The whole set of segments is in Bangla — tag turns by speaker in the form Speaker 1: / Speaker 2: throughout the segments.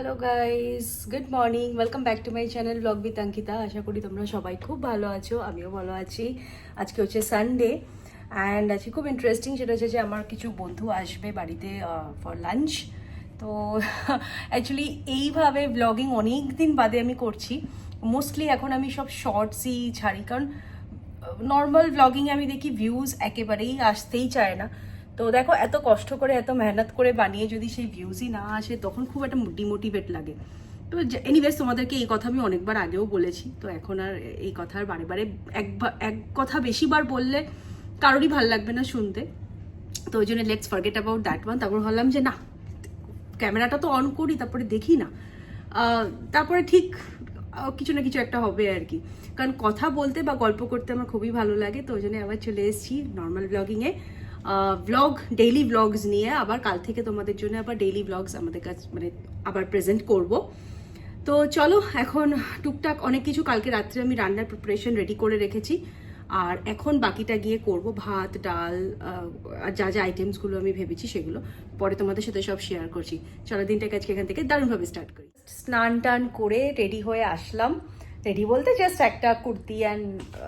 Speaker 1: Hello guys good morning welcome back to my channel vlog with Ankita আশা করি তোমরা সবাই খুব ভালো আছো, আমিও ভালো আছি। আজকে হচ্ছে সানডে অ্যান্ড আজকে খুব ইন্টারেস্টিং সেটা হচ্ছে যে আমার কিছু বন্ধু আসবে বাড়িতে ফর লাঞ্চ তো অ্যাকচুয়ালি এইভাবে ব্লগিং অনেক দিন বাদে আমি করছি। মোস্টলি এখন আমি সব শর্টসই ছাড়ি, কারণ নর্মাল ব্লগিংয়ে আমি দেখি ভিউজ একেবারেই আসতেই চায় না। তো দেখো, এত কষ্ট করে, এত মেহনত করে বানিয়ে যদি সেই ভিউজই না আসে, তখন খুব একটা ডিমোটিভেট লাগে। তো এনিওয়েজ তোমাদেরকে এই কথা আমি অনেকবার আগেও বলেছি, তো এখন আর এই কথা আর বারে বারে একবার এক কথা বেশিবার বললে কারোরই ভালো লাগবে না শুনতে। তো ওই জন্য let's forget about that one তারপর ভাবলাম যে, না, ক্যামেরাটা তো অন করি, তারপরে দেখি না। তারপরে ঠিক কিছু না কিছু একটা হবে আর কি। কারণ কথা বলতে বা গল্প করতে আমার খুবই ভালো লাগে, তো ওই জন্য আবার চলে এসেছি নর্মাল ব্লগিংয়ে ব্লগ ডেইলি ব্লগস নিয়ে আবার কাল থেকে তোমাদের জন্য আবার ডেইলি ব্লগস আমাদের কাছে মানে আবার প্রেজেন্ট করব। তো চলো, এখন টুকটাক অনেক কিছু কালকে রাত্রে আমি রান্নার প্রিপারেশন রেডি করে রেখেছি। আর এখন বাকিটা গিয়ে করব, ভাত, ডাল আর যা যা আইটেমসগুলো আমি ভেবেছি সেগুলো। পরে তোমাদের সাথে সব শেয়ার করছি। চলো, দিনটাকে আজকে এখান থেকে দারুণভাবে স্টার্ট করি। স্নান টান করে রেডি হয়ে আসলাম। রেডি বলতে জাস্ট একটা কুর্তি অ্যান্ড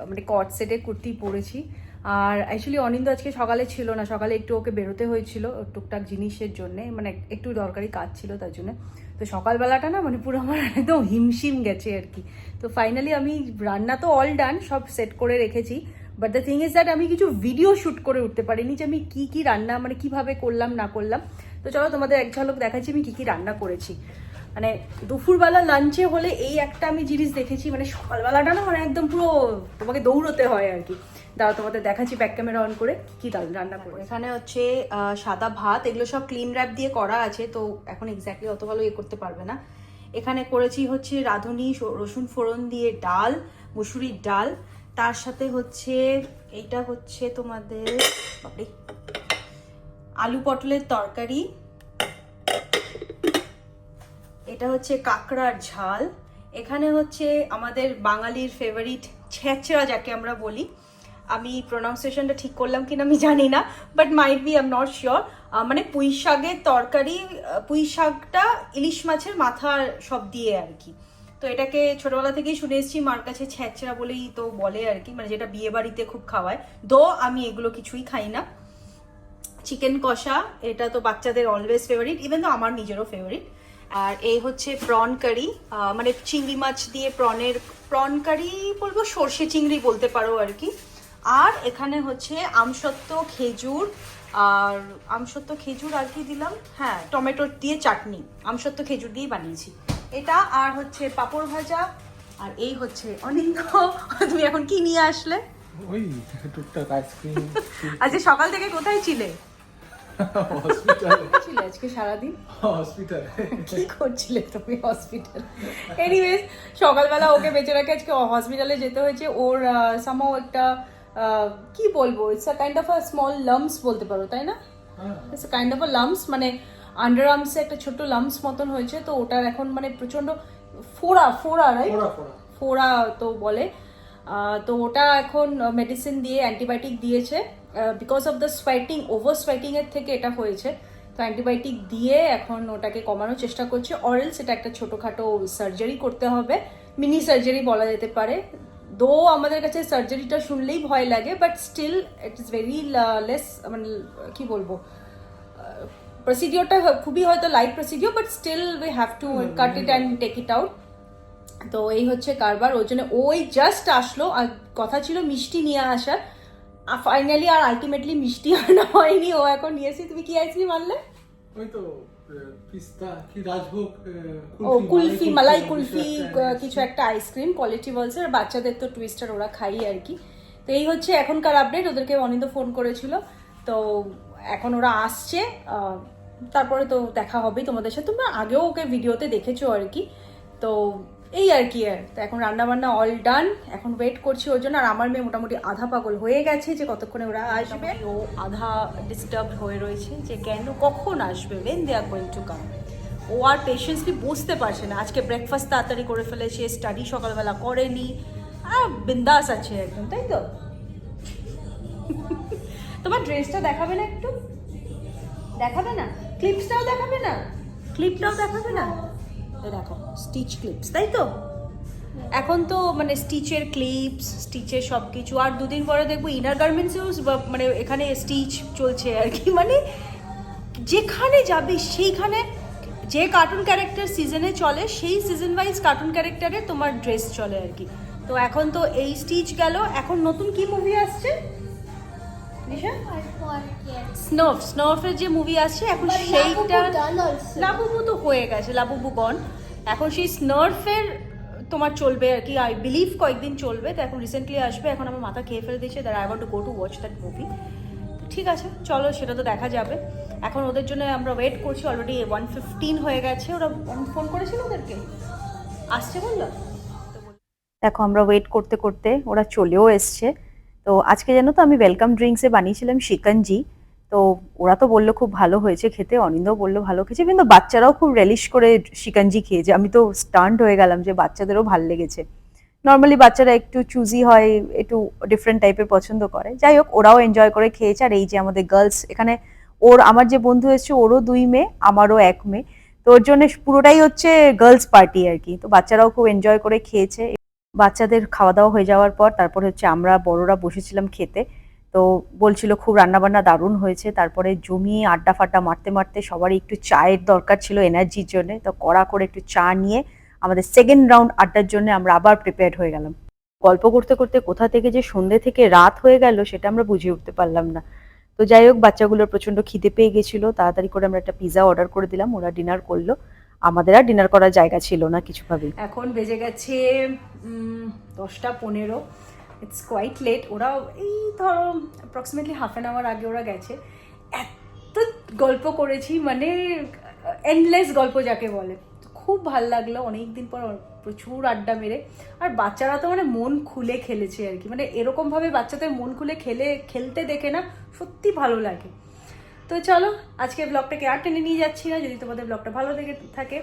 Speaker 1: মানে কট সেটের কুর্তি পরেছি। আর অ্যাকচুয়ালি অনিন্দ আজকে সকালে ছিল না, সকালে একটু ওকে বেরোতে হয়েছিল, টুকটাক জিনিসের জন্যে মানে একটু দরকারি কাজ ছিল তার জন্য। তো সকালবেলাটা না মানে পুরো আমার একদম হিমশিম গেছে আর কি। তো ফাইনালি আমি রান্না তো অল ডান সব সেট করে রেখেছি। But the thing is that আমি কিছু ভিডিও শ্যুট করে উঠতে পারিনি যে আমি কি কি রান্না মানে কীভাবে করলাম, না করলাম। তো চলো তোমাদের এক ঝলক দেখাচ্ছি আমি কি কি রান্না করেছি। মানে দুপুরবেলা লাঞ্চে হলে এই একটা আমি জিনিস দেখেছি মানে সকালবেলাটা না মানে একদম পুরো তোমাকে দৌড়তে হয় আর কি। দাঁড়াও তোমাদের দেখাচ্ছি ব্যাক ক্যামেরা অন করে। কি দাল রান্না করে এখানে হচ্ছে সাদা ভাত এগুলো সব ক্লিন র্যাপ দিয়ে করা আছে তো এখন এক্স্যাক্টলি অত ভালো ইয়ে করতে পারবে না। এখানে করেছি হচ্ছে রাঁধুনি রসুন ফোড়ন দিয়ে ডাল মুসুরির ডাল। তার সাথে হচ্ছে এইটা হচ্ছে তোমাদের বাপরে, আলু পটলের তরকারি। এটা হচ্ছে কাঁকড়ার ঝাল। এখানে হচ্ছে আমাদের বাঙালির ফেভারিট ছেঁচড়া যাকে আমরা বলি আমি প্রোনাউন্সিয়েশনটা ঠিক করলাম কিনা আমি জানি না but might be am not sure মানে পুঁই শাকের তরকারি পুঁই শাকটা ইলিশ মাছের মাথা সব দিয়ে আর কি। তো এটাকে ছোটবেলা থেকেই শুনে এসেছি, মার কাছে ছ্যাঁচড়া বলেই তো বলে আর কি মানে যেটা বিয়ে বাড়িতে খুব খাওয়ায়। দো, আমি এগুলো কিছুই খাই না। চিকেন কষা, এটা তো বাচ্চাদের অলওয়েজ ফেভারিট ইভেন তো আমার নিজেরও ফেভারিট আর এই হচ্ছে প্রন কারি মানে চিংড়ি মাছ দিয়ে প্রনের প্রন কারি বলব, সর্ষে চিংড়ি বলতে পারো আর কি। আর এখানে হচ্ছে আমসত্ত্ব খেজুর আর আমসত্ত্ব খেজুর আর কি দিলাম? হ্যাঁ টমেটো দিয়ে চাটনি। আমসত্ত্ব খেজুর দিয়েই বানিয়েছি। এটা আর হচ্ছে পাঁপড় ভাজা আর এই হচ্ছে অনিন্দ। তুমি এখন কি নিয়ে আসলে?
Speaker 2: ওই টুকটাক আইসক্রিম
Speaker 1: আজকে সকাল থেকে কোথায় ছিলে? ছিলে আজকে সারাদিন?
Speaker 2: হসপিটালে।
Speaker 1: কি করছিলে তুমি হসপিটাল? এনিওয়েজ সকালবেলা ওকে বেঁচে রাখে আজকে হসপিটালে যেতে হয়েছে। ওর সামাও একটা কি বলব? It's a kind of a small lumps বলতে পারো তাই না? It's a kind of a lumps মানে আন্ডার আর্মসে একটা ছোট্ট লামস মতন হয়েছে তো ওটার এখন মানে প্রচণ্ড ফোড়া ফোড়া রাইট
Speaker 2: ফোড়া
Speaker 1: তো বলে। তো ওটা এখন মেডিসিন দিয়ে অ্যান্টিবায়োটিক দিয়েছে because of the sweating over sweating এর থেকে এটা হয়েছে। তো অ্যান্টিবায়োটিক দিয়ে এখন ওটাকে কমানোর চেষ্টা করছে অরেলস এটা একটা ছোটোখাটো সার্জারি করতে হবে। মিনি সার্জারি বলা যেতে পারে। দো আমাদের কাছে সার্জারিটা শুনলেই ভয় লাগে but still it is very less মানে কি বলব? প্রসিডিওরটা খুবই হয়তো light procedure but still we have to cut it and take it out তো এই হচ্ছে কারবার ওর জন্য ওই জাস্ট আসলো আর কথা ছিল মিষ্টি নিয়ে আসার। ফাইনালি আর আলটিমেটলি মিষ্টি আনা হয়নি ও এখন নিয়েছি তুমি কি আইসক্রিম আনলে?
Speaker 2: ওই তো। পিস্তা কি রাজভোগ
Speaker 1: ও কুলফি মালাই কুলফি কিছু একটা আইসক্রিম কোয়ালিটি বলছে আর বাচ্চাদের তো টুইস্টার ওরা খাই আর কি। তো এই হচ্ছে এখনকার আপডেট ওদেরকে অনিন্দ ফোন করেছিল। তো এখন ওরা আসছে তারপরে তো দেখা হবেই তোমাদের সাথে। তোমরা আগেও ওকে ভিডিওতে দেখেছ আর কি। তো এই আর কি আর তো এখন রান্না বান্না অল ডান এখন ওয়েট করছি ওর জন্য। আর আমার মেয়ে মোটামুটি আধা পাগল হয়ে গেছে যে কতক্ষণে ওরা আসবে। ও আধা ডিস্টার্ব হয়ে রয়েছে যে কেন কখন আসবে? When they are going to come ও আর পেশেন্সলি বুঝতে পারছে না। আজকে ব্রেকফাস্ট তাড়াতাড়ি করে ফেলেছে স্টাডি সকালবেলা করেনি। আর বিন্দাস আছে একদম তাই তো? তোমার ড্রেসটা দেখাবে না একটু? দেখাবে না? ক্লিপসটাও দেখাবে না? ক্লিপটাও দেখাবে না? দেখো স্টিচ ক্লিপস তাই তো? এখন তো মানে স্টিচের ক্লিপস স্টিচের সব কিছু আর দুদিন পরে দেখব ইনার গার্মেন্টসেও মানে এখানে স্টিচ চলছে আর কি। মানে যেখানে যাবি, সেইখানে যে কার্টুন ক্যারেক্টার সিজনে চলে, সেই সিজন ওয়াইজ কার্টুন ক্যারেক্টারে তোমার ড্রেস চলে আর কি। তো এখন তো এই স্টিচ গেল, এখন নতুন কি মুভি আসছে? স্নোফ স্নোফের যে মুভি আসছে এখন সেইটা লাবুবু তো হয়ে গেছে লাবুবু গন এখন সেই স্নার্ফের তোমার চলবে আর কি আই বিলিভ কয়েকদিন চলবে তো এখন রিসেন্টলি আসবে এখন আমার মাথা খেয়ে ফেলে দিয়েছে that I want to go to watch that movie ঠিক আছে চলো সেটা তো দেখা যাবে। এখন ওদের জন্য আমরা ওয়েট করছি অলরেডি ওয়ান ফিফটিন হয়ে গেছে ওরা ফোন করেছিল ওদেরকে? আসছে বলল? দেখো আমরা ওয়েট করতে করতে ওরা চলেও এসছে। তো আজকে জানো তো আমি ওয়েলকাম ড্রিঙ্কসে বানিয়েছিলাম শিকঞ্জি। তো ওরা তো বলল খুব ভালো হয়েছে খেতে, অনিন্দাও বলল ভালো খেয়েছে, কিন্তু বাচ্চারাও খুব রেলিশ করে শিকঞ্জি খেয়েছে। আমি তো স্টান্ট হয়ে গেলাম যে বাচ্চাদেরও ভালো লেগেছে। নর্মালি বাচ্চারা একটু চুজি হয়, একটু ডিফারেন্ট টাইপের পছন্দ করে। যাই হোক, ওরাও এনজয় করে খেয়েছে। আর এই যে আমাদের গার্লস এখানে ওর, আমার যে বন্ধু এসছে, ওরও দুই মেয়ে, আমারও এক মেয়ে। তো ওর জন্য পুরোটাই হচ্ছে গার্লস পার্টি আর কি। তো বাচ্চারাও খুব এনজয় করে খেয়েছে। বাচ্চাদের খাওয়া দাওয়া হয়ে যাওয়ার পর তারপর হচ্ছে আমরা বড়রা বসেছিলাম খেতে। তো বলছিল খুব রান্নাবান্না দারুণ হয়েছে। তারপরে জমিয়ে আড্ডা ফাড্ডা মারতে মারতে সবারই একটু চায়ের দরকার ছিল এনার্জির জন্য। তো কড়া করে একটু চা নিয়ে আমাদের সেকেন্ড রাউন্ড আড্ডার জন্য আমরা আবার প্রিপেয়ার হয়ে গেলাম। গল্প করতে করতে কোথা থেকে যে সন্ধে থেকে রাত হয়ে গেল সেটা আমরা বুঝে উঠতে পারলাম না। তো যাই হোক, বাচ্চাগুলোর প্রচণ্ড খিদে পেয়ে গেছিল। তাড়াতাড়ি করে আমরা একটা পিৎজা অর্ডার করে দিলাম। ওরা ডিনার করল। আমাদের আর ডিনার করার জায়গা ছিল না কিছুভাবেই এখন বেজে গেছে দশটা পনেরো। ইটস কোয়াইট লেট ওরা এই ধরো অ্যাপ্রক্সিমেটলি হাফ অ্যান আওয়ার আগে ওরা গেছে। এত গল্প করেছি মানে এন্ডলেস গল্প যাকে বলে। খুব ভালো লাগল অনেক দিন পর প্রচুর আড্ডা মেরে। আর বাচ্চারা তো মানে মন খুলে খেলেছে আর কি। মানে এরকমভাবে বাচ্চাদের মন খুলে খেলে, খেলতে দেখে না, সত্যি ভালো লাগে। তো চলো আজকে ব্লগটাকে আর টেনে নিয়ে যাচ্ছি না। যদি তোমাদের ব্লগটা ভালো লেগে থাকে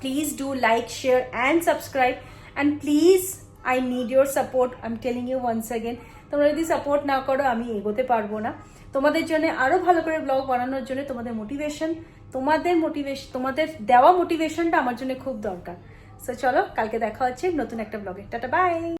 Speaker 1: please do like share and subscribe and please I need your support I am telling you once again তোমরা যদি সাপোর্ট না করো, আমি এগোতে পারব না। তোমাদের জন্য আরও ভালো করে ব্লগ বানানোর জন্য তোমাদের মোটিভেশন তোমাদের মোটিভেশন তোমাদের দেওয়া মোটিভেশনটা আমার জন্য খুব দরকার। সো চলো, কালকে দেখা হচ্ছে নতুন একটা ব্লগে টাটা বাই